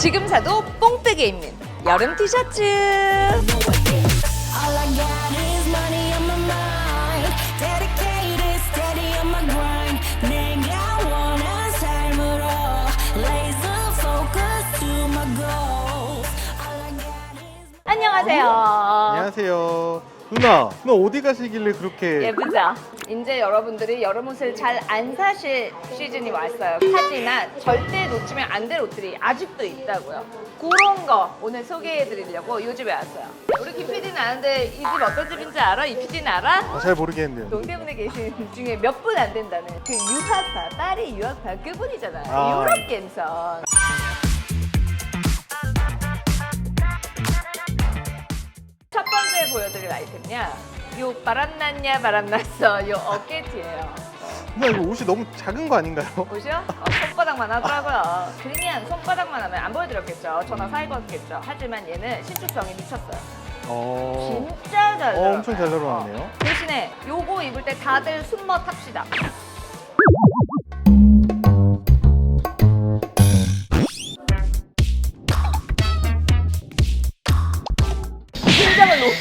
지금 사도 뽕뜨게 입는 여름 티셔츠. 안녕하세요. 안녕하세요. 누나, 누나 어디 가시길래 그렇게 예쁘죠? 이제 여러분들이 여름 옷을 잘 안 사실 시즌이 왔어요. 하지만 절대 놓치면 안 될 옷들이 아직도 있다고요. 그런 거 오늘 소개해 드리려고 이 집에 왔어요. 우리 김 PD는 아는데 이 집 어떤 집인지 알아? 이 PD는 알아? 아, 잘 모르겠는데요. 동대문에 계신 분 중에 몇 분 안 된다는 그 유학파, 딸이 유학파 그분이잖아요. 아. 유럽 갬성. 보여드릴 아이템이야. 요 바람 났냐 바람 났어 요 어깨티예요. 누나 이거 옷이 너무 작은 거 아닌가요? 보시오? 어, 손바닥만 하더라고요. 그냥 손바닥만 하면 안 보여드렸겠죠. 전화 사입었겠죠. 하지만 얘는 신축성이 미쳤어요. 어, 진짜 잘 어, 들어가요. 엄청 잘. 어. 대신에 요거 입을 때 다들 숨머 탑시다.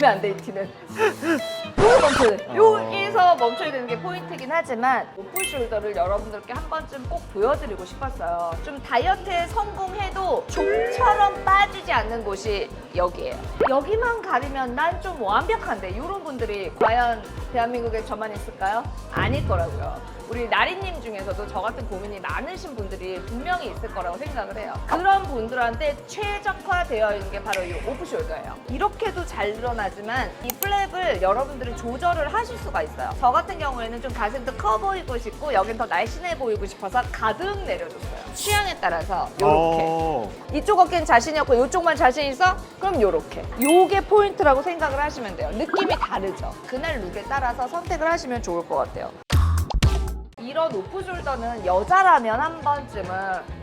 안 돼, 이 티는. 여기 멈춰야 돼. 여기서 멈춰야 되는 게 포인트긴 하지만 오프숄더를 여러분들께 한 번쯤 꼭 보여드리고 싶었어요. 좀 다이어트에 성공해도 좀처럼 빠지지 않는 곳이 여기예요. 여기만 가리면 난 좀 완벽한데 이런 분들이 과연 대한민국에 저만 있을까요? 아닐 거라고요. 우리 나리님 중에서도 저 같은 고민이 많으신 분들이 분명히 있을 거라고 생각을 해요. 그런 분들한테 최적화되어 있는 게 바로 이 오프숄더예요. 이렇게도 잘 늘어나지만 이 플랩을 여러분들이 조절을 하실 수가 있어요. 저 같은 경우에는 좀 가슴 더커 보이고 싶고 여긴 더 날씬해 보이고 싶어서 가득 내려줬어요. 취향에 따라서 이렇게. 어, 이쪽 어깨는 자신이 없고 이쪽만 자신 있어? 그럼 요렇게 요게 포인트라고 생각을 하시면 돼요 느낌이 다르죠 그날 룩에 따라서 선택을 하시면 좋을 것 같아요 이런 오프숄더는 여자라면 한 번쯤은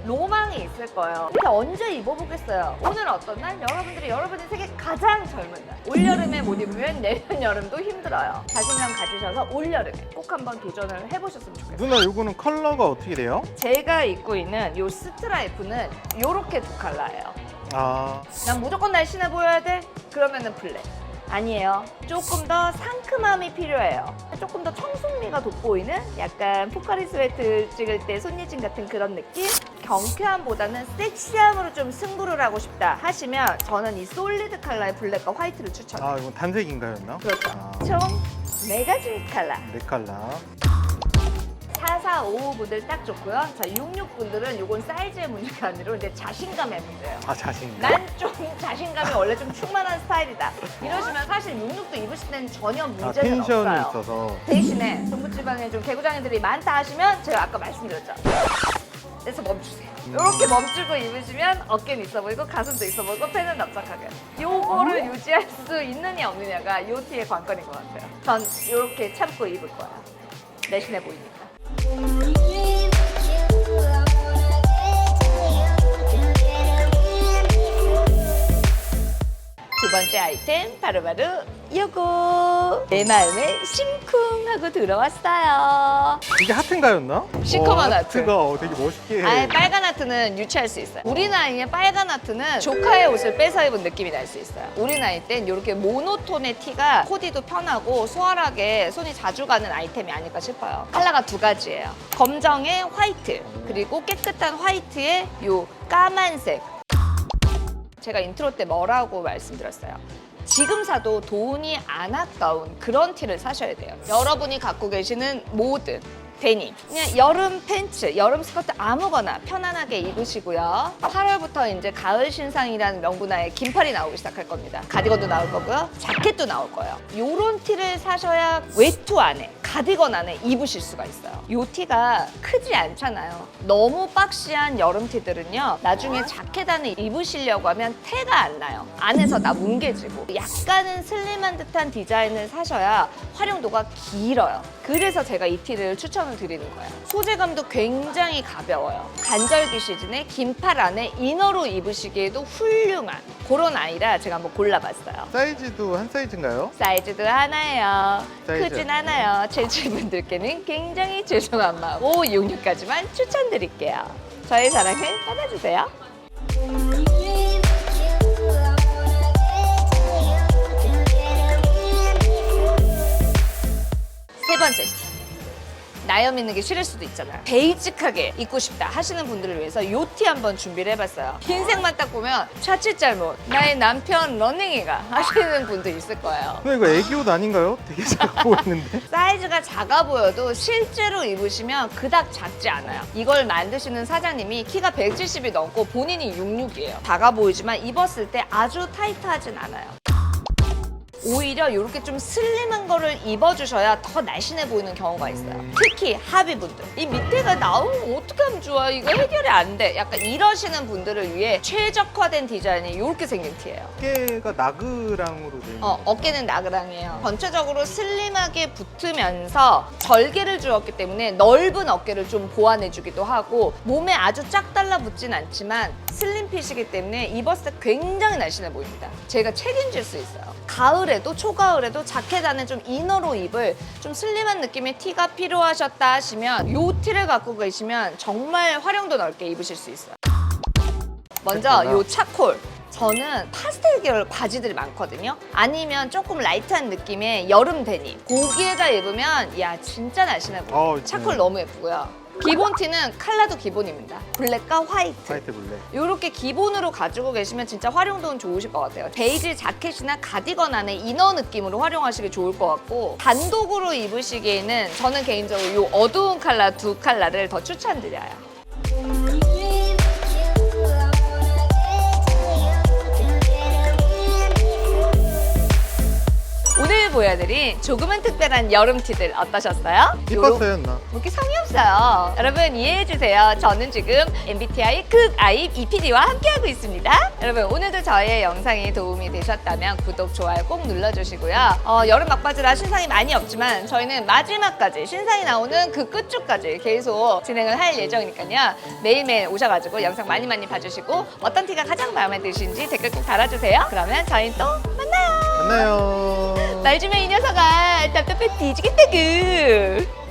로망이 있을 거예요 근데 언제 입어보겠어요 오늘 어떤 날? 여러분들이 여러분 인생에 가장 젊은 날 올여름에 못 입으면 내년 여름도 힘들어요 자신감 가지셔서 올여름에 꼭 한번 도전을 해보셨으면 좋겠어요 누나 요거는 컬러가 어떻게 돼요? 제가 입고 있는 요 스트라이프는 요렇게 두 컬러예요 아, 난 무조건 날씬해 보여야 돼? 그러면은 블랙. 아니에요. 조금 더 상큼함이 필요해요. 조금 더 청순미가 돋보이는 약간 포카리 스웨트 찍을 때 손예진 같은 그런 느낌? 경쾌함보다는 섹시함으로 좀 승부를 하고 싶다 하시면 저는 이 솔리드 컬러의 블랙과 화이트를 추천해요. 아 이건 단색인가요, 누나? 그렇죠. 아, 총네 가지 컬러. 네 컬러. 4455 분들 딱 좋고요. 자, 66 분들은 이건 사이즈의 문제가 아니라 이제 자신감의 문제예요. 아 자신. 난좀 자신감이 원래 좀 충만한 스타일이다. 이러시면 사실 66도 입으실 때는 전혀 아 문제는 텐션이 없어요. 있어서. 대신에 중부지방에 좀 개구장애들이 많다 하시면 제가 아까 말씀드렸죠. 그래서 멈추세요. 이렇게 멈추고 입으시면 어깨는 있어 보이고 가슴도 있어 보이고 폐는 납작하게. 요거를 유지할 수 있느냐 없느냐가 요 티의 관건인 것 같아요. 전 이렇게 참고 입을 거예요. 내신해 보이니까. 두 번째 아이템 바로바로 요거 내 마음에 심쿵 하고 들어왔어요 이게 하트인가요, 누나? 시커먼 어, 하트. 하트가 어, 되게 멋있게. 아 빨간 하트는 유치할 수 있어요 우리 나이에 빨간 하트는 조카의 옷을 뺏어 입은 느낌이 날 수 있어요 우리 나이 땐 이렇게 모노톤의 티가 코디도 편하고 수월하게 손이 자주 가는 아이템이 아닐까 싶어요 컬러가 두 가지예요 검정에 화이트 그리고 깨끗한 화이트에 요 까만색 제가 인트로 때 뭐라고 말씀드렸어요? 지금 사도 돈이 안 아까운 그런 티를 사셔야 돼요. 여러분이 갖고 계시는 모든 데님, 그냥 여름 팬츠, 여름 스커트 아무거나 편안하게 입으시고요. 8월부터 이제 가을 신상이라는 명분하에 긴팔이 나오기 시작할 겁니다. 가디건도 나올 거고요. 자켓도 나올 거예요. 요런 티를 사셔야 외투 안에, 가디건 안에 입으실 수가 있어요. 요 티가 크지 않잖아요. 너무 박시한 여름 티들은요. 나중에 자켓 안에 입으시려고 하면 태가 안 나요. 안에서 다 뭉개지고 약간은 슬림한 듯한 디자인을 사셔야 활용도가 길어요. 그래서 제가 이 티를 추천 추천을 드리는 거예요. 소재감도 굉장히 가벼워요. 간절기 시즌에 긴팔 안에 이너로 입으시기에도 훌륭한 그런 아이라 제가 한번 골라봤어요. 사이즈도 한 사이즈인가요? 사이즈도 하나예요. 사이즈. 크진 않아요. 제주분들께는 굉장히 죄송한 마음 5566까지만 추천드릴게요. 저의 사랑을 받아주세요. 세 번째 팁. 나염 있는 게 싫을 수도 있잖아요. 베이직하게 입고 싶다 하시는 분들을 위해서 요 티 한번 준비를 해봤어요. 흰색만 딱 보면 자칫 잘못 나의 남편 러닝이가 하시는 분도 있을 거예요. 누나 이거 애기 옷 아닌가요? 되게 작아 보이는데. 사이즈가 작아 보여도 실제로 입으시면 그닥 작지 않아요. 이걸 만드시는 사장님이 키가 170이 넘고 본인이 66이에요. 작아 보이지만 입었을 때 아주 타이트하진 않아요. 오히려 이렇게 좀 슬림한 거를 입어주셔야 더 날씬해 보이는 경우가 있어요. 특히 하비분들. 이 밑에가 나오면 어떻게 하면 좋아? 이거 해결이 안 돼. 약간 이러시는 분들을 위해 최적화된 디자인이 이렇게 생긴 티예요. 어깨가 나그랑으로 돼. 있는 어, 어깨는 나그랑이에요. 전체적으로 슬림하게 붙으면서 절개를 주었기 때문에 넓은 어깨를 좀 보완해주기도 하고 몸에 아주 쫙 달라붙진 않지만 슬림핏이기 때문에 입었을 때 굉장히 날씬해 보입니다. 제가 책임질 수 있어요. 가을 에도 초가을에도 자켓 안에 좀 이너로 입을 좀 슬림한 느낌의 티가 필요하셨다 하시면 이 티를 갖고 계시면 정말 활용도 넓게 입으실 수 있어요. 먼저. 요 차콜. 저는 파스텔 계열 바지들이 많거든요. 아니면 조금 라이트한 느낌의 여름 데님. 거기에다 입으면 야 진짜 날씬해 보여요. 어, 차콜 네. 너무 예쁘고요. 기본 티는 칼라도 기본입니다. 블랙과 화이트. 화이트 블랙. 이렇게 기본으로 가지고 계시면 진짜 활용도는 좋으실 것 같아요. 베이지 자켓이나 가디건 안에 이너 느낌으로 활용하시기 좋을 것 같고 단독으로 입으시기에는 저는 개인적으로 이 어두운 칼라 두 칼라를 더 추천드려요. 보여드린 조금은 특별한 여름 티들 어떠셨어요? 이뻤어요 누나. 이렇게 성의 없어요. 여러분 이해해주세요. 저는 지금 MBTI 극 아임 EPD와 함께하고 있습니다. 여러분 오늘도 저의 영상이 도움이 되셨다면 구독, 좋아요 꼭 눌러주시고요. 어, 여름 막바지라 신상이 많이 없지만 저희는 마지막까지 신상이 나오는 그 끝줄까지 계속 진행을 할 예정이니까요. 매일매일 오셔가지고 영상 많이 많이 봐주시고 어떤 티가 가장 마음에 드시는지 댓글 꼭 달아주세요. 그러면 저희는 또 만나요. 만나요. 말 주면 이 녀석아 답답해 뒤지겠다구.